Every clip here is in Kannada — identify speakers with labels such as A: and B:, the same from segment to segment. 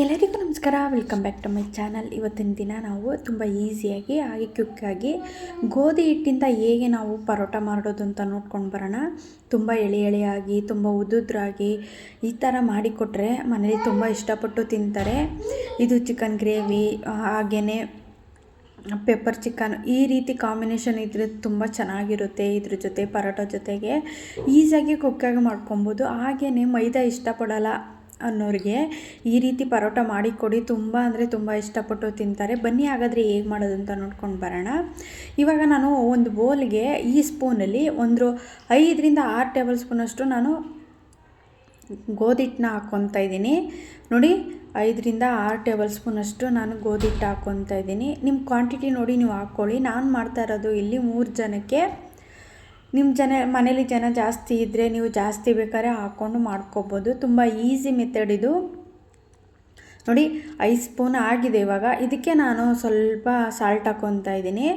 A: ಎಲ್ಲರಿಗೂ ನಮಸ್ಕಾರ. Welcome back to my channel ಇವತ್ತಿನ ದಿನ ನಾವು ತುಂಬ ಈಸಿಯಾಗಿ ಹಾಗೆ ಕ್ವಿಕ್ಕಾಗಿ ಗೋಧಿ ಹಿಟ್ಟಿಂದ ಹೇಗೆ ನಾವು ಪರೋಟ ಮಾಡೋದು ಅಂತ ನೋಡ್ಕೊಂಡು ಬರೋಣ. ತುಂಬ ಎಳೆ ಎಳೆಯಾಗಿ ತುಂಬ ಉದುದ್ರಾಗಿ ಈ ಥರ ಮಾಡಿಕೊಟ್ರೆ ಮನೇಲಿ ತುಂಬ ಇಷ್ಟಪಟ್ಟು ತಿಂತಾರೆ. ಇದು ಚಿಕನ್ ಗ್ರೇವಿ ಹಾಗೆಯೇ ಪೆಪ್ಪರ್ ಚಿಕನ್ ಈ ರೀತಿ ಕಾಂಬಿನೇಷನ್ ಇದ್ರೆ ತುಂಬ ಚೆನ್ನಾಗಿರುತ್ತೆ ಇದ್ರ ಜೊತೆ, ಪರೋಟ ಜೊತೆಗೆ. ಈಸಿಯಾಗಿ ಕುಕ್ಕಾಗಿ ಮಾಡ್ಕೊಬೋದು. ಹಾಗೆಯೇ ಮೈದಾ ಇಷ್ಟಪಡಲ್ಲ. ಅನ್ನೋರಿಗೆ ಈ ರೀತಿ ಪರೋಟ ಮಾಡಿಕೊಡಿ ತುಂಬ ಅಂದರೆ ತುಂಬ ಇಷ್ಟಪಟ್ಟು ತಿಂತಾರೆ. ಬನ್ನಿ ಹಾಗಾದರೆ ಹೇಗೆ ಮಾಡೋದು ಅಂತ ನೋಡ್ಕೊಂಡು ಬರೋಣ. ಇವಾಗ ನಾನು ಒಂದು ಬೋಲ್ಗೆ ಈ ಸ್ಪೂನಲ್ಲಿ ಒಂದು ಐದರಿಂದ ಆರು ಟೇಬಲ್ ಸ್ಪೂನಷ್ಟು ನಾನು ಗೋಧಿ ಹಿಟ್ಟನ್ನ ಹಾಕ್ಕೊತಾ ಇದ್ದೀನಿ. ನೋಡಿ, ಐದರಿಂದ ಆರು ಟೇಬಲ್ ಸ್ಪೂನಷ್ಟು ನಾನು ಗೋಧಿ ಹಿಟ್ಟು ಹಾಕ್ಕೊತಾ ಇದ್ದೀನಿ. ನಿಮ್ಮ ಕ್ವಾಂಟಿಟಿ ನೋಡಿ ನೀವು ಹಾಕ್ಕೊಳ್ಳಿ. ನಾನು ಮಾಡ್ತಾ ಇರೋದು ಇಲ್ಲಿ ಮೂರು ಜನಕ್ಕೆ ನಿಮ್ಮ ಜನ, ಮನೇಲಿ ಜನ ಜಾಸ್ತಿ ಇದ್ದರೆ ನೀವು ಜಾಸ್ತಿ ಬೇಕಾದ್ರೆ ಹಾಕ್ಕೊಂಡು ಮಾಡ್ಕೊಬೋದು. ತುಂಬ ಈಸಿ ಮೆಥಡ್ ಇದು. ನೋಡಿ ಐದು ಸ್ಪೂನ್ ಆಗಿದೆ ಇವಾಗ. ಇದಕ್ಕೆ ನಾನು ಸ್ವಲ್ಪ ಸಾಲ್ಟ್ ಹಾಕ್ಕೊತಾ ಇದ್ದೀನಿ.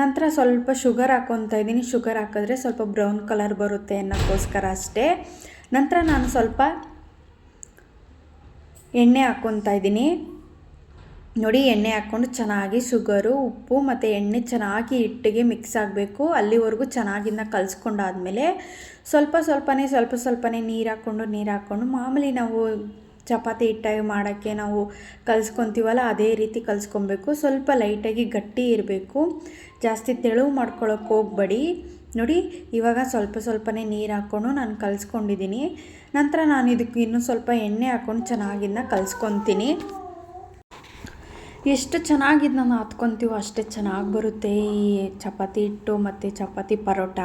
A: ನಂತರ ಸ್ವಲ್ಪ ಶುಗರ್ ಹಾಕ್ಕೊತಾ ಇದ್ದೀನಿ. ಶುಗರ್ ಹಾಕಿದ್ರೆ ಸ್ವಲ್ಪ ಬ್ರೌನ್ ಕಲರ್ ಬರುತ್ತೆ ಅನ್ನೋಕ್ಕೋಸ್ಕರ ಅಷ್ಟೇ. ನಂತರ ನಾನು ಸ್ವಲ್ಪ ಎಣ್ಣೆ ಹಾಕ್ಕೊತಾ ಇದ್ದೀನಿ. ನೋಡಿ ಎಣ್ಣೆ ಹಾಕ್ಕೊಂಡು ಚೆನ್ನಾಗಿ ಶುಗರು, ಉಪ್ಪು ಮತ್ತು ಎಣ್ಣೆ ಚೆನ್ನಾಗಿ ಹಿಟ್ಟಿಗೆ ಮಿಕ್ಸ್ ಆಗಬೇಕು. ಅಲ್ಲಿವರೆಗೂ ಚೆನ್ನಾಗಿಂದ ಕಲಿಸ್ಕೊಂಡಾದ್ಮೇಲೆ ಸ್ವಲ್ಪ ಸ್ವಲ್ಪನೇ ಸ್ವಲ್ಪ ಸ್ವಲ್ಪನೇ ನೀರು ಹಾಕ್ಕೊಂಡು ನೀರು ಹಾಕ್ಕೊಂಡು ಮಾಮೂಲಿ ನಾವು ಚಪಾತಿ ಹಿಟ್ಟಾಗಿ ಮಾಡೋಕ್ಕೆ ನಾವು ಕಲಿಸ್ಕೊತೀವಲ್ಲ, ಅದೇ ರೀತಿ ಕಲಿಸ್ಕೊಬೇಕು. ಸ್ವಲ್ಪ ಲೈಟಾಗಿ ಗಟ್ಟಿ ಇರಬೇಕು. ಜಾಸ್ತಿ ತೆಳು ಮಾಡ್ಕೊಳ್ಳೋಕೆ ಹೋಗ್ಬೇಡಿ. ನೋಡಿ, ಇವಾಗ ಸ್ವಲ್ಪ ಸ್ವಲ್ಪನೇ ನೀರು ಹಾಕ್ಕೊಂಡು ನಾನು ಕಲಿಸ್ಕೊಂಡಿದ್ದೀನಿ. ನಂತರ ನಾನು ಇದಕ್ಕೆ ಇನ್ನೂ ಸ್ವಲ್ಪ ಎಣ್ಣೆ ಹಾಕ್ಕೊಂಡು ಚೆನ್ನಾಗಿಂದ ಕಲಿಸ್ಕೊತೀನಿ. ಎಷ್ಟು ಚೆನ್ನಾಗಿ ನಾನು ಹತ್ಕೊತೀವೋ ಅಷ್ಟೇ ಚೆನ್ನಾಗಿ ಬರುತ್ತೆ ಈ ಚಪಾತಿ ಹಿಟ್ಟು ಮತ್ತು ಚಪಾತಿ ಪರೋಟ.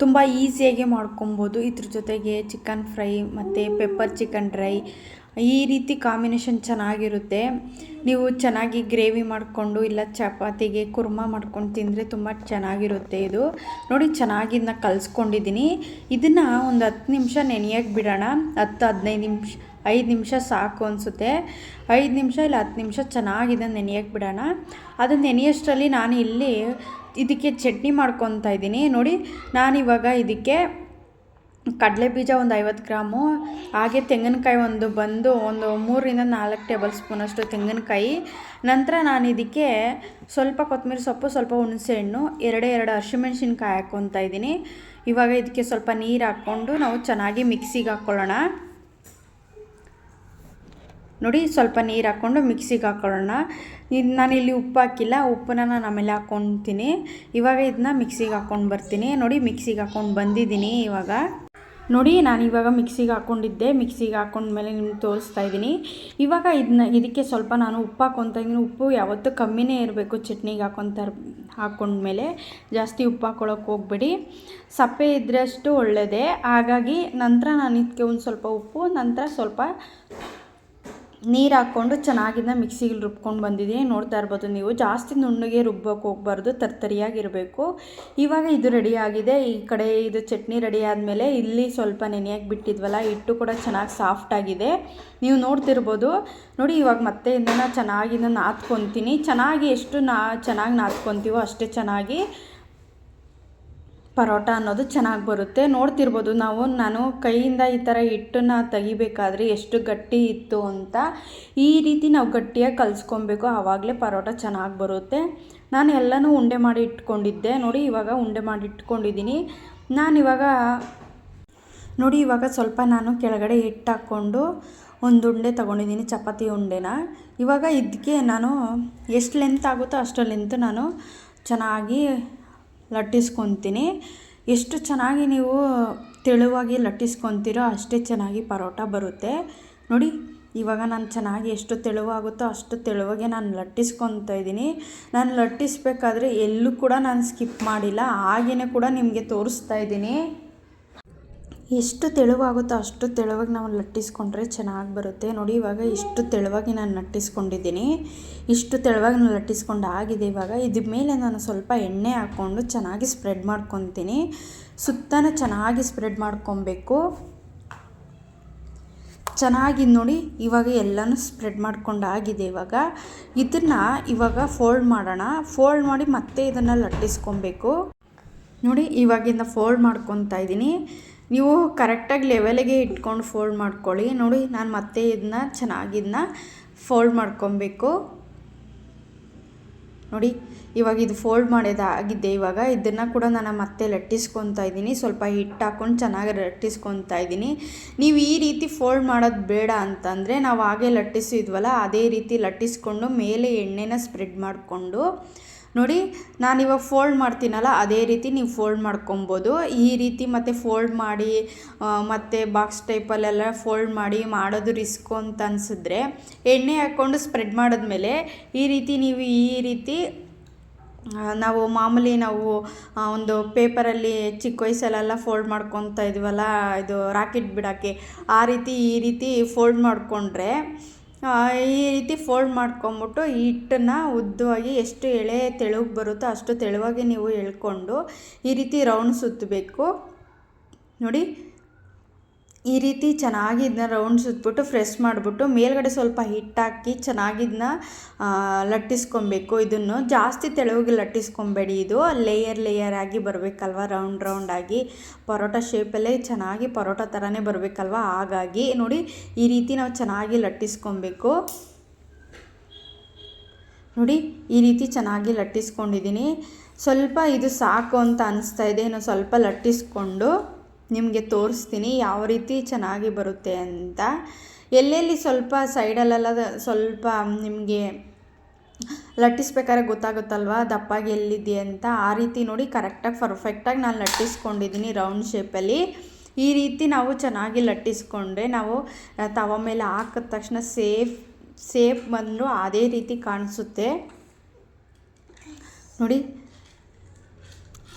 A: ತುಂಬ ಈಸಿಯಾಗಿ ಮಾಡ್ಕೊಬೋದು. ಇದ್ರ ಜೊತೆಗೆ ಚಿಕನ್ ಫ್ರೈ ಮತ್ತು ಪೆಪ್ಪರ್ ಚಿಕನ್ ಡ್ರೈ ಈ ರೀತಿ ಕಾಂಬಿನೇಷನ್ ಚೆನ್ನಾಗಿರುತ್ತೆ. ನೀವು ಚೆನ್ನಾಗಿ ಗ್ರೇವಿ ಮಾಡಿಕೊಂಡು ಇಲ್ಲ ಚಪಾತಿಗೆ ಕುರ್ಮ ಮಾಡ್ಕೊಂಡು ತಿಂದರೆ ತುಂಬ ಚೆನ್ನಾಗಿರುತ್ತೆ ಇದು. ನೋಡಿ ಚೆನ್ನಾಗಿ ಇದನ್ನ ಕಲಿಸ್ಕೊಂಡಿದ್ದೀನಿ. ಇದನ್ನು ಒಂದು ಹತ್ತು ನಿಮಿಷ ನೆನೆಯೋಕ್ಕೆ ಬಿಡೋಣ. ಹತ್ತು ಹದಿನೈದು ನಿಮಿಷ, ಐದು ನಿಮಿಷ ಸಾಕು ಅನಿಸುತ್ತೆ. ಐದು ನಿಮಿಷ ಇಲ್ಲ ಹತ್ತು ನಿಮಿಷ ಚೆನ್ನಾಗಿದೆ ನೆನೆಯೋಕ್ಕೆ ಬಿಡೋಣ. ಅದು ನೆನೆಯೋಷ್ಟರಲ್ಲಿ ನಾನು ಇಲ್ಲಿ ಇದಕ್ಕೆ ಚಟ್ನಿ ಮಾಡ್ಕೊತಾ ಇದ್ದೀನಿ. ನೋಡಿ ನಾನಿವಾಗ ಇದಕ್ಕೆ ಕಡಲೆ ಬೀಜ ಒಂದು ಐವತ್ತು ಗ್ರಾಮು, ಹಾಗೆ ತೆಂಗಿನಕಾಯಿ ಒಂದು ಬಂದು ಒಂದು ಮೂರರಿಂದ ನಾಲ್ಕು ಟೇಬಲ್ ಸ್ಪೂನಷ್ಟು ತೆಂಗಿನಕಾಯಿ. ನಂತರ ನಾನು ಇದಕ್ಕೆ ಸ್ವಲ್ಪ ಕೊತ್ತಂಬರಿ ಸೊಪ್ಪು, ಸ್ವಲ್ಪ ಹುಣಸೆಹಣ್ಣು, ಎರಡೇ ಎರಡು ಹಸಿಮೆಣ್ಸಿನ್ಕಾಯಿ ಹಾಕ್ಕೊತಾ ಇದ್ದೀನಿ. ಇವಾಗ ಇದಕ್ಕೆ ಸ್ವಲ್ಪ ನೀರು ಹಾಕ್ಕೊಂಡು ನಾವು ಚೆನ್ನಾಗಿ ಮಿಕ್ಸಿಗೆ ಹಾಕ್ಕೊಳ್ಳೋಣ. ನೋಡಿ, ಸ್ವಲ್ಪ ನೀರು ಹಾಕ್ಕೊಂಡು ಮಿಕ್ಸಿಗೆ ಹಾಕ್ಕೊಳ್ಳೋಣ. ಇದು ನಾನಿಲ್ಲಿ ಉಪ್ಪು ಹಾಕಿಲ್ಲ, ಉಪ್ಪನ್ನ ನಾನು ಆಮೇಲೆ ಹಾಕ್ಕೊತೀನಿ ಇವಾಗ ಇದನ್ನ ಮಿಕ್ಸಿಗೆ ಹಾಕ್ಕೊಂಡು ಬರ್ತೀನಿ. ನೋಡಿ, ಮಿಕ್ಸಿಗೆ ಹಾಕ್ಕೊಂಡು ಬಂದಿದ್ದೀನಿ ಇವಾಗ. ನೋಡಿ, ನಾನು ಇವಾಗ ಮಿಕ್ಸಿಗೆ ಹಾಕ್ಕೊಂಡಿದ್ದೆ. ಮಿಕ್ಸಿಗೆ ಹಾಕ್ಕೊಂಡ್ಮೇಲೆ ನಿಮ್ಗೆ ತೋರಿಸ್ತಾ ಇದ್ದೀನಿ. ಇವಾಗ ಇದನ್ನ ಇದಕ್ಕೆ ಸ್ವಲ್ಪ ನಾನು ಉಪ್ಪು ಹಾಕ್ಕೊತಾ ಉಪ್ಪು ಯಾವತ್ತೂ ಕಮ್ಮಿನೇ ಇರಬೇಕು ಚಟ್ನಿಗೆ ಹಾಕ್ಕೊತ ಹಾಕ್ಕೊಂಡ್ಮೇಲೆ. ಜಾಸ್ತಿ ಉಪ್ಪು ಹಾಕ್ಕೊಳ್ಳೋಕೆ ಹೋಗ್ಬೇಡಿ. ಸಪ್ಪೆ ಇದ್ದರಷ್ಟು ಒಳ್ಳೆಯದೇ ಹಾಗಾಗಿ ನಂತರ ನಾನು ಇದಕ್ಕೆ ಒಂದು ಸ್ವಲ್ಪ ಉಪ್ಪು, ನಂತರ ಸ್ವಲ್ಪ ನೀರು ಹಾಕ್ಕೊಂಡು ಚೆನ್ನಾಗಿಂದ ಮಿಕ್ಸಿಗೆ ರುಬ್ಕೊಂಡು ಬಂದಿದ್ದೀನಿ. ನೋಡ್ತಾ ಇರ್ಬೋದು ನೀವು. ಜಾಸ್ತಿ ನುಣ್ಣಗೆ ರುಬ್ಬಕ್ಕೆ ಹೋಗ್ಬಾರ್ದು ತರ್ತರಿಯಾಗಿರಬೇಕು ಇವಾಗ ಇದು ರೆಡಿಯಾಗಿದೆ ಈ ಕಡೆ ಇದು ಚಟ್ನಿ ರೆಡಿ ಆದಮೇಲೆ ಇಲ್ಲಿ ಸ್ವಲ್ಪ ನೆನೆಯಾಗಿ ಬಿಟ್ಟಿದ್ವಲ್ಲ, ಹಿಟ್ಟು ಕೂಡ ಚೆನ್ನಾಗಿ ಸಾಫ್ಟ್ ಆಗಿದೆ. ನೀವು ನೋಡ್ತಿರ್ಬೋದು. ನೋಡಿ, ಇವಾಗ ಮತ್ತೆ ಇದನ್ನು ಚೆನ್ನಾಗಿಂದ ನಾದ್ಕೊತೀನಿ. ಚೆನ್ನಾಗಿ ಎಷ್ಟು ನಾ ಚೆನ್ನಾಗಿ ನಾದ್ಕೊತೀವೋ ಅಷ್ಟೇ ಚೆನ್ನಾಗಿ. ಪರೋಟ ಅನ್ನೋದು ಚೆನ್ನಾಗಿ ಬರುತ್ತೆ. ನೋಡ್ತಿರ್ಬೋದು ನಾವು, ನಾನು ಕೈಯಿಂದ ಈ ಥರ ಹಿಟ್ಟನ್ನು ತೆಗಿಬೇಕಾದ್ರೆ ಎಷ್ಟು ಗಟ್ಟಿ ಇತ್ತು ಅಂತ ಈ ರೀತಿ ನಾವು ಗಟ್ಟಿಯಾಗಿ ಕಲಿಸ್ಕೊಬೇಕು. ಆವಾಗಲೇ ಪರೋಟ ಚೆನ್ನಾಗಿ ಬರುತ್ತೆ. ನಾನು ಎಲ್ಲನೂ ಉಂಡೆ ಮಾಡಿ ಇಟ್ಕೊಂಡಿದ್ದೆ. ನೋಡಿ, ಇವಾಗ ಉಂಡೆ ಮಾಡಿ ಇಟ್ಕೊಂಡಿದ್ದೀನಿ. ನಾನು ಇವಾಗ, ನೋಡಿ, ಇವಾಗ ಸ್ವಲ್ಪ ನಾನು ಕೆಳಗಡೆ ಹಿಟ್ಟು ಹಾಕ್ಕೊಂಡು ಒಂದು ಉಂಡೆ ತೊಗೊಂಡಿದ್ದೀನಿ, ಚಪಾತಿ ಉಂಡೆನ. ಇವಾಗ ಇದಕ್ಕೆ ನಾನು ಎಷ್ಟು ಲೆಂತ್ ಆಗುತ್ತೋ ಅಷ್ಟು ಲೆಂತ್ ನಾನು ಚೆನ್ನಾಗಿ ಲಟ್ಟಿಸ್ಕೊತೀನಿ. ಎಷ್ಟು ಚೆನ್ನಾಗಿ ನೀವು ತೆಳುವಾಗಿ ಲಟ್ಟಿಸ್ಕೊತೀರೋ ಅಷ್ಟೇ ಚೆನ್ನಾಗಿ ಪರೋಟ ಬರುತ್ತೆ. ನೋಡಿ, ಇವಾಗ ನಾನು ಚೆನ್ನಾಗಿ ಎಷ್ಟು ತೆಳುವಾಗುತ್ತೋ ಅಷ್ಟು ತೆಳುವಾಗೆ ನಾನು ಲಟ್ಟಿಸ್ಕೊತಾ ಇದ್ದೀನಿ. ನಾನು ಲಟ್ಟಿಸ್ಬೇಕಾದ್ರೆ ಎಲ್ಲೂ ಕೂಡ ನಾನು ಸ್ಕಿಪ್ ಮಾಡಿಲ್ಲ. ಹಾಗೆಯೇ ಕೂಡ ನಿಮಗೆ ತೋರಿಸ್ತಾ ಇದ್ದೀನಿ. ಎಷ್ಟು ತೆಳುವಾಗುತ್ತೋ ಅಷ್ಟು ತೆಳುವಾಗಿ ನಾವು ಲಟ್ಟಿಸ್ಕೊಂಡ್ರೆ ಚೆನ್ನಾಗಿ ಬರುತ್ತೆ. ನೋಡಿ, ಇವಾಗ ಇಷ್ಟು ತೆಳುವಾಗಿ ನಾನು ಲಟ್ಟಿಸ್ಕೊಂಡಿದ್ದೀನಿ. ಇಷ್ಟು ತೆಳುವಾಗಿ ನಾನು ಲಟ್ಟಿಸ್ಕೊಂಡು ಆಗಿದೆ ಇವಾಗ. ಇದ್ರ ಮೇಲೆ ನಾನು ಸ್ವಲ್ಪ ಎಣ್ಣೆ ಹಾಕ್ಕೊಂಡು ಚೆನ್ನಾಗಿ ಸ್ಪ್ರೆಡ್ ಮಾಡ್ಕೊತೀನಿ. ಸುತ್ತನ ಚೆನ್ನಾಗಿ ಸ್ಪ್ರೆಡ್ ಮಾಡ್ಕೊಬೇಕು. ಚೆನ್ನಾಗಿ ನೋಡಿ, ಇವಾಗ ಎಲ್ಲನೂ ಸ್ಪ್ರೆಡ್ ಮಾಡ್ಕೊಂಡು ಆಗಿದೆ ಇವಾಗ. ಇದನ್ನು ಇವಾಗ ಫೋಲ್ಡ್ ಮಾಡೋಣ. ಫೋಲ್ಡ್ ಮಾಡಿ ಮತ್ತೆ ಇದನ್ನು ಲಟ್ಟಿಸ್ಕೊಬೇಕು. ನೋಡಿ, ಇವಾಗಿಂದ ಫೋಲ್ಡ್ ಮಾಡ್ಕೊತಾ ಇದ್ದೀನಿ. ನೀವು ಕರೆಕ್ಟಾಗಿ ಲೆವೆಲಿಗೆ ಇಟ್ಕೊಂಡು ಫೋಲ್ಡ್ ಮಾಡ್ಕೊಳ್ಳಿ. ನೋಡಿ, ನಾನು ಮತ್ತೆ ಇದನ್ನ ಚೆನ್ನಾಗಿ ಇದನ್ನ ಫೋಲ್ಡ್ ಮಾಡ್ಕೊಬೇಕು. ನೋಡಿ, ಇವಾಗ ಇದು ಫೋಲ್ಡ್ ಮಾಡೋದಾಗಿದೆ ಇವಾಗ ಇದನ್ನು ಕೂಡ ನಾನು ಮತ್ತೆ ಲಟ್ಟಿಸ್ಕೊತಾ ಇದ್ದೀನಿ. ಸ್ವಲ್ಪ ಹಿಟ್ಟು ಹಾಕ್ಕೊಂಡು ಚೆನ್ನಾಗಿ ಲಟ್ಟಿಸ್ಕೊತಾ ಇದ್ದೀನಿ. ನೀವು ಈ ರೀತಿ ಫೋಲ್ಡ್ ಮಾಡೋದು ಬೇಡ ಅಂತಂದರೆ ನಾವು ಹಾಗೆ ಲಟ್ಟಿಸಿದ್ವಲ್ಲ, ಅದೇ ರೀತಿ ಲಟ್ಟಿಸ್ಕೊಂಡು ಮೇಲೆ ಎಣ್ಣೆನ ಸ್ಪ್ರೆಡ್ ಮಾಡಿಕೊಂಡು ನೋಡಿ ನಾನಿವಾಗ ಫೋಲ್ಡ್ ಮಾಡ್ತೀನಲ್ಲ, ಅದೇ ರೀತಿ ನೀವು ಫೋಲ್ಡ್ ಮಾಡ್ಕೊಬೋದು. ಈ ರೀತಿ ಮತ್ತು ಫೋಲ್ಡ್ ಮಾಡಿ ಮತ್ತು ಬಾಕ್ಸ್ ಟೈಪಲ್ಲೆಲ್ಲ ಫೋಲ್ಡ್ ಮಾಡಿ ಮಾಡೋದು ರಿಸ್ಕ್ ಅಂತ ಅನಿಸಿದ್ರೆ, ಎಣ್ಣೆ ಹಾಕ್ಕೊಂಡು ಸ್ಪ್ರೆಡ್ ಮಾಡಿದ್ಮೇಲೆ ಈ ರೀತಿ ನೀವು ಈ ರೀತಿ ನಾವು ಮಾಮೂಲಿ ನಾವು ಒಂದು ಪೇಪರಲ್ಲಿ ಚಿಕ್ಕ ವಯಸ್ಸಲ್ಲೆಲ್ಲ ಫೋಲ್ಡ್ ಮಾಡ್ಕೊತ ಇದೀವಲ್ಲ, ಇದು ರಾಕೆಟ್ ಬಿಡೋಕ್ಕೆ, ಆ ರೀತಿ ಈ ರೀತಿ ಫೋಲ್ಡ್ ಮಾಡಿಕೊಂಡ್ರೆ ಈ ರೀತಿ ಫೋಲ್ಡ್ ಮಾಡ್ಕೊಂಬಿಟ್ಟು ಹಿಟ್ಟನ್ನು ಉದ್ದವಾಗಿ ಎಷ್ಟು ಎಳೆ ತೆಳುಗೆ ಬರುತ್ತೋ ಅಷ್ಟು ತೆಳುವಾಗಿ ನೀವು ಎಳ್ಕೊಂಡು ಈ ರೀತಿ ರೌಂಡ್ ಸುತ್ತಬೇಕು. ನೋಡಿ ಈ ರೀತಿ ಚೆನ್ನಾಗಿ ಇದನ್ನ ರೌಂಡ್ ಸುತ್ತಿಬಿಟ್ಟು ಫ್ರೆಶ್ ಮಾಡಿಬಿಟ್ಟು ಮೇಲ್ಗಡೆ ಸ್ವಲ್ಪ ಹಿಟ್ಟಾಕಿ ಚೆನ್ನಾಗಿ ಇದನ್ನ ಲಟ್ಟಿಸ್ಕೊಬೇಕು. ಇದನ್ನು ಜಾಸ್ತಿ ತೆಳುವಿಗೆ ಲಟ್ಟಿಸ್ಕೊಬೇಡಿ ಇದು. ಲೇಯರ್ ಲೇಯರ್ ಆಗಿ ಬರಬೇಕಲ್ವ? ರೌಂಡ್ ರೌಂಡ್ ಆಗಿ. ಪರೋಟ ಶೇಪಲ್ಲೇ ಚೆನ್ನಾಗಿ ಪರೋಟ ಥರನೇ ಬರಬೇಕಲ್ವ? ಹಾಗಾಗಿ ನೋಡಿ, ಈ ರೀತಿ ನಾವು ಚೆನ್ನಾಗಿ ಲಟ್ಟಿಸ್ಕೊಬೇಕು. ನೋಡಿ, ಈ ರೀತಿ ಚೆನ್ನಾಗಿ ಲಟ್ಟಿಸ್ಕೊಂಡಿದ್ದೀನಿ. ಸ್ವಲ್ಪ ಇದು ಸಾಕು ಅಂತ ಅನಿಸ್ತಾ ಇದೆ. ಇನ್ನು ಸ್ವಲ್ಪ ಲಟ್ಟಿಸ್ಕೊಂಡು ನಿಮಗೆ ತೋರಿಸ್ತೀನಿ ಯಾವ ರೀತಿ ಚೆನ್ನಾಗಿ ಬರುತ್ತೆ ಅಂತ. ಎಲ್ಲೆಲ್ಲಿ ಸ್ವಲ್ಪ ಸೈಡಲ್ಲೆಲ್ಲ ಸ್ವಲ್ಪ ನಿಮಗೆ ಲಟ್ಟಿಸ್ಬೇಕಾದ್ರೆ ಗೊತ್ತಾಗುತ್ತಲ್ವ? ದಪ್ಪಾಗಿ ಎಲ್ಲಿದೆ ಅಂತ. ಆ ರೀತಿ ನೋಡಿ ಕರೆಕ್ಟಾಗಿ ಪರ್ಫೆಕ್ಟಾಗಿ ನಾನು ಲಟ್ಟಿಸ್ಕೊಂಡಿದ್ದೀನಿ ರೌಂಡ್ ಶೇಪಲ್ಲಿ ಈ ರೀತಿ ನಾವು ಚೆನ್ನಾಗಿ ಲಟ್ಟಿಸ್ಕೊಂಡ್ರೆ ನಾವು ತವ ಮೇಲೆ ಹಾಕಿದ ತಕ್ಷಣ ಸೇಫ್ ಸೇಫ್ ಬಂದರೂ ಅದೇ ರೀತಿ ಕಾಣಿಸುತ್ತೆ. ನೋಡಿ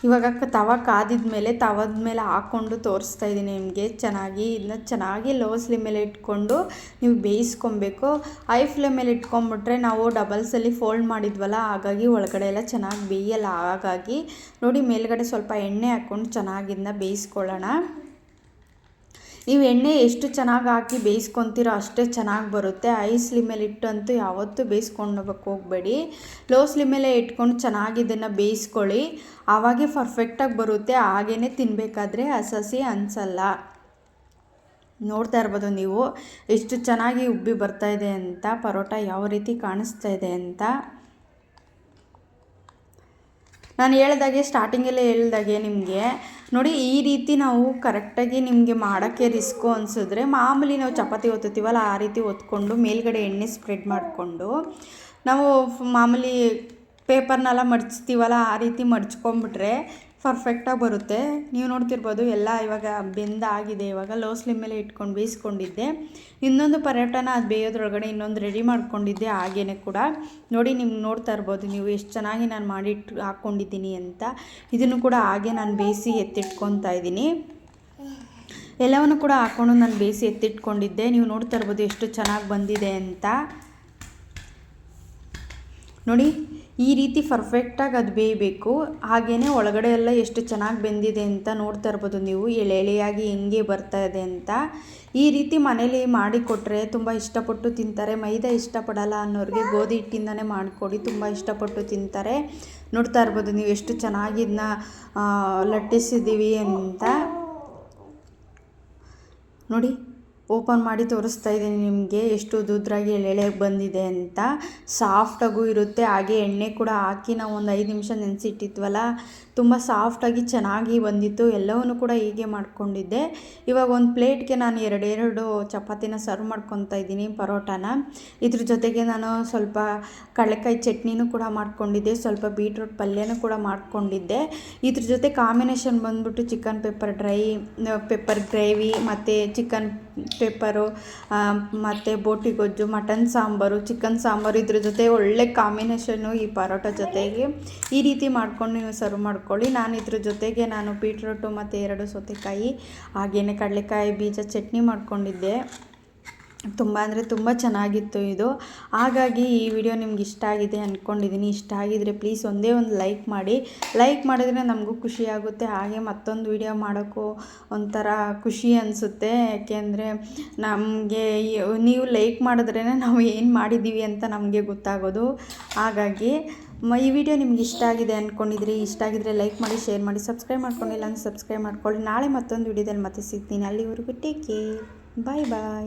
A: ಇವಾಗ ತವ ಕಾದಿದ ಮೇಲೆ, ತವದ ಮೇಲೆ ಹಾಕ್ಕೊಂಡು ತೋರಿಸ್ತಾ ಇದ್ದೀನಿ ನಿಮಗೆ. ಚೆನ್ನಾಗಿ ಇದನ್ನ ಚೆನ್ನಾಗಿ ಲೋ ಮೇಲೆ ಇಟ್ಕೊಂಡು ನೀವು ಬೇಯಿಸ್ಕೊಬೇಕು. ಹೈ ಫ್ಲೇಮ್ ಮೇಲೆ ಇಟ್ಕೊಂಬಿಟ್ರೆ ನಾವು ಡಬಲ್ಸಲ್ಲಿ ಫೋಲ್ಡ್ ಮಾಡಿದ್ವಲ್ಲ, ಹಾಗಾಗಿ ಒಳಗಡೆ ಎಲ್ಲ ಚೆನ್ನಾಗಿ ಬೇಯಲ್ಲ. ಹಾಗಾಗಿ ನೋಡಿ, ಮೇಲ್ಗಡೆ ಸ್ವಲ್ಪ ಎಣ್ಣೆ ಹಾಕ್ಕೊಂಡು ಚೆನ್ನಾಗಿ ಇದನ್ನ ಬೇಯಿಸ್ಕೊಳ್ಳೋಣ. ನೀವು ಎಣ್ಣೆ ಎಷ್ಟು ಚೆನ್ನಾಗಿ ಹಾಕಿ ಬೇಯಿಸ್ಕೊತೀರೋ ಅಷ್ಟೇ ಚೆನ್ನಾಗಿ ಬರುತ್ತೆ. ಐ ಸ್ಲಿಮೇಲೆ ಇಟ್ಟಂತೂ ಯಾವತ್ತೂ ಬೇಯಿಸ್ಕೊಂಡೋಗಕ್ಕೆ ಹೋಗಬೇಡಿ. ಲೋ ಸ್ಲಿಮೇಲೆ ಇಟ್ಕೊಂಡು ಚೆನ್ನಾಗಿ ಇದನ್ನು ಬೇಯಿಸ್ಕೊಳ್ಳಿ. ಆವಾಗೇ ಪರ್ಫೆಕ್ಟಾಗಿ ಬರುತ್ತೆ. ಹಾಗೇ ತಿನ್ನಬೇಕಾದ್ರೆ ಹಸಸಿ ಅನಿಸಲ್ಲ. ನೋಡ್ತಾ ಇರ್ಬೋದು ನೀವು. ಎಷ್ಟು ಚೆನ್ನಾಗಿ ಉಬ್ಬಿ ಬರ್ತಾ ಇದೆ ಅಂತ, ಪರೋಟ ಯಾವ ರೀತಿ ಕಾಣಿಸ್ತಾ ಇದೆ ಅಂತ. ನಾನು ಹೇಳ್ದಾಗೆ ಸ್ಟಾರ್ಟಿಂಗಲ್ಲೇ ಹೇಳ್ದಾಗೆ ನಿಮಗೆ, ನೋಡಿ ಈ ರೀತಿ ನಾವು ಕರೆಕ್ಟಾಗಿ ನಿಮಗೆ ಮಾಡೋಕ್ಕೆ ರಿಸ್ಕು ಅನಿಸಿದ್ರೆ ಮಾಮೂಲಿ ನಾವು ಚಪಾತಿ ಒತ್ತುತ್ತೀವಲ್ಲ, ಆ ರೀತಿ ಒತ್ಕೊಂಡು ಮೇಲ್ಗಡೆ ಎಣ್ಣೆ ಸ್ಪ್ರೆಡ್ ಮಾಡಿಕೊಂಡು ನಾವು ಮಾಮೂಲಿ ಪೇಪರ್ನೆಲ್ಲ ಮಡಚ್ತೀವಲ್ಲ, ಆ ರೀತಿ ಮಡ್ಚ್ಕೊಂಬಿಟ್ರೆ ಪರ್ಫೆಕ್ಟಾಗಿ ಬರುತ್ತೆ. ನೀವು ನೋಡ್ತಿರ್ಬೋದು ಎಲ್ಲ ಇವಾಗ ಬೆಂದ ಆಗಿದೆ. ಇವಾಗ ಲೋ ಸ್ಲಿಮ್ ಮೇಲೆ ಇಟ್ಕೊಂಡು ಬೇಯಿಸ್ಕೊಂಡಿದ್ದೆ. ಇನ್ನೊಂದು ಪರೋಟನ ಅದು ಬೇಯೋದ್ರೊಳಗಡೆ ಇನ್ನೊಂದು ರೆಡಿ ಮಾಡ್ಕೊಂಡಿದ್ದೆ ಹಾಗೇ ಕೂಡ. ನೋಡಿ ನಿಮ್ಗೆ ನೋಡ್ತಾ ಇರ್ಬೋದು ನೀವು ಎಷ್ಟು ಚೆನ್ನಾಗಿ ನಾನು ಮಾಡಿಟ್ಟು ಹಾಕ್ಕೊಂಡಿದ್ದೀನಿ ಅಂತ. ಇದನ್ನು ಕೂಡ ಹಾಗೆ ನಾನು ಬೇಯಿಸಿ ಎತ್ತಿಟ್ಕೊತಾ ಇದ್ದೀನಿ. ಎಲ್ಲವನ್ನು ಕೂಡ ಹಾಕ್ಕೊಂಡು ನಾನು ಬೇಯಿಸಿ ಎತ್ತಿಟ್ಕೊಂಡಿದ್ದೆ. ನೀವು ನೋಡ್ತಾ ಇರ್ಬೋದು ಎಷ್ಟು ಚೆನ್ನಾಗಿ ಬಂದಿದೆ ಅಂತ. ನೋಡಿ ಈ ರೀತಿ ಪರ್ಫೆಕ್ಟಾಗಿ ಅದು ಬೇಯಬೇಕು. ಹಾಗೆಯೇ ಒಳಗಡೆ ಎಲ್ಲ ಎಷ್ಟು ಚೆನ್ನಾಗಿ ಬೆಂದಿದೆ ಅಂತ ನೋಡ್ತಾ ಇರ್ಬೋದು ನೀವು. ಎಳೆ ಎಳೆಯಾಗಿ ಹೆಂಗೆ ಬರ್ತಾ ಇದೆ ಅಂತ. ಈ ರೀತಿ ಮನೇಲಿ ಮಾಡಿಕೊಟ್ರೆ ತುಂಬ ಇಷ್ಟಪಟ್ಟು ತಿಂತಾರೆ. ಮೈದಾ ಇಷ್ಟಪಡಲ್ಲ ಅನ್ನೋರಿಗೆ ಗೋಧಿ ಹಿಟ್ಟಿಂದನೇ ಮಾಡಿಕೊಡಿ. ತುಂಬ ಇಷ್ಟಪಟ್ಟು ತಿಂತಾರೆ. ನೋಡ್ತಾ ಇರ್ಬೋದು ನೀವು ಎಷ್ಟು ಚೆನ್ನಾಗಿ ಇದನ್ನ ಲಟ್ಟಿಸಿದ್ದೀವಿ ಅಂತ. ನೋಡಿ. ಓಪನ್ ಮಾಡಿ ತೋರಿಸ್ತಾ ಇದ್ದೀನಿ ನಿಮಗೆ. ಎಷ್ಟು ಉದುದ್ರಾಗಿ ಎಳೆ ಬಂದಿದೆ ಅಂತ. ಸಾಫ್ಟಾಗೂ ಇರುತ್ತೆ. ಹಾಗೆ ಎಣ್ಣೆ ಕೂಡ ಹಾಕಿ ನಾವು ಒಂದು ಐದು ನಿಮಿಷ ನೆನೆಸಿಟ್ಟಿದ್ವಲ್ಲ. ತುಂಬ ಸಾಫ್ಟಾಗಿ ಚೆನ್ನಾಗಿ ಬಂದಿತ್ತು. ಎಲ್ಲವನ್ನು ಕೂಡ ಹೀಗೆ ಮಾಡ್ಕೊಂಡಿದ್ದೆ. ಇವಾಗ ಒಂದು ಪ್ಲೇಟ್ಗೆ ನಾನು ಎರಡೆರಡು ಚಪಾತಿನ ಸರ್ವ್ ಮಾಡ್ಕೊತಾ ಇದ್ದೀನಿ ಪರೋಟಾನ. ಇದ್ರ ಜೊತೆಗೆ ನಾನು ಸ್ವಲ್ಪ ಕಡಲೆಕಾಯಿ ಚಟ್ನಿನೂ ಕೂಡ ಮಾಡ್ಕೊಂಡಿದ್ದೆ. ಸ್ವಲ್ಪ ಬೀಟ್ರೂಟ್ ಪಲ್ಯನೂ ಕೂಡ ಮಾಡ್ಕೊಂಡಿದ್ದೆ. ಇದ್ರ ಜೊತೆ ಕಾಂಬಿನೇಷನ್ ಬಂದ್ಬಿಟ್ಟು chicken pepper dry, pepper gravy, ಮತ್ತು ಚಿಕನ್ ಪೆಪ್ಪರು ಮತ್ತು ಬೋಟಿ ಗೊಜ್ಜು, ಮಟನ್ ಸಾಂಬಾರು, ಚಿಕನ್ ಸಾಂಬಾರು, ಇದ್ರ ಜೊತೆ ಒಳ್ಳೆ ಕಾಂಬಿನೇಷನ್ನು ಈ ಪರೋಟ ಜೊತೆಗೆ ಈ ರೀತಿ ಮಾಡ್ಕೊಂಡು ನೀವು ಸರ್ವ್ ಮಾಡ್ಕೊಳ್ಳಿ. ನಾನು ಇದ್ರ ಜೊತೆಗೆ ನಾನು ಬೀಟ್ರೂಟು ಮತ್ತು ಎರಡು ಸೌತೆಕಾಯಿ ಹಾಗೆಯೇ ಕಡಲೆಕಾಯಿ ಬೀಜ ಚಟ್ನಿ ಮಾಡ್ಕೊಂಡಿದ್ದೆ. ತುಂಬ ಅಂದರೆ ತುಂಬ ಚೆನ್ನಾಗಿತ್ತು ಇದು. ಹಾಗಾಗಿ ಈ ವಿಡಿಯೋ ನಿಮ್ಗೆ ಇಷ್ಟ ಆಗಿದೆ ಅಂದ್ಕೊಂಡಿದ್ದೀನಿ ಇಷ್ಟ ಆಗಿದರೆ ಪ್ಲೀಸ್ ಒಂದೇ ಒಂದು ಲೈಕ್ ಮಾಡಿ. ಲೈಕ್ ಮಾಡಿದ್ರೆ ನಮಗೂ ಖುಷಿ ಆಗುತ್ತೆ. ಹಾಗೆ ಮತ್ತೊಂದು ವಿಡಿಯೋ ಮಾಡೋಕ್ಕೂ ಒಂಥರ ಖುಷಿ ಅನಿಸುತ್ತೆ. ಯಾಕೆಂದರೆ ನಮಗೆ ನೀವು ಲೈಕ್ ಮಾಡಿದ್ರೇ ನಾವು ಏನು ಮಾಡಿದ್ದೀವಿ ಅಂತ ನಮಗೆ ಗೊತ್ತಾಗೋದು. ಹಾಗಾಗಿ ಈ ವಿಡಿಯೋ ನಿಮ್ಗೆ ಇಷ್ಟ ಆಗಿದೆ ಅಂದ್ಕೊಂಡಿದ್ರಿ ಇಷ್ಟ ಆಗಿದ್ರೆ ಲೈಕ್ ಮಾಡಿ ಶೇರ್ ಮಾಡಿ ಸಬ್ಸ್ಕ್ರೈಬ್ ಮಾಡ್ಕೊಂಡಿಲ್ಲ ಅಂದರೆ ಸಬ್ಸ್ಕ್ರೈಬ್ ಮಾಡ್ಕೊಳ್ಳಿ. ನಾಳೆ ಮತ್ತೊಂದು ವಿಡಿಯೋದಲ್ಲಿ ಮತ್ತೆ ಸಿಗ್ತೀನಿ. ಅಲ್ಲಿವರೆಗೂ ಟೇಕ್ ಕೇರ್ ಬಾಯ್ ಬಾಯ್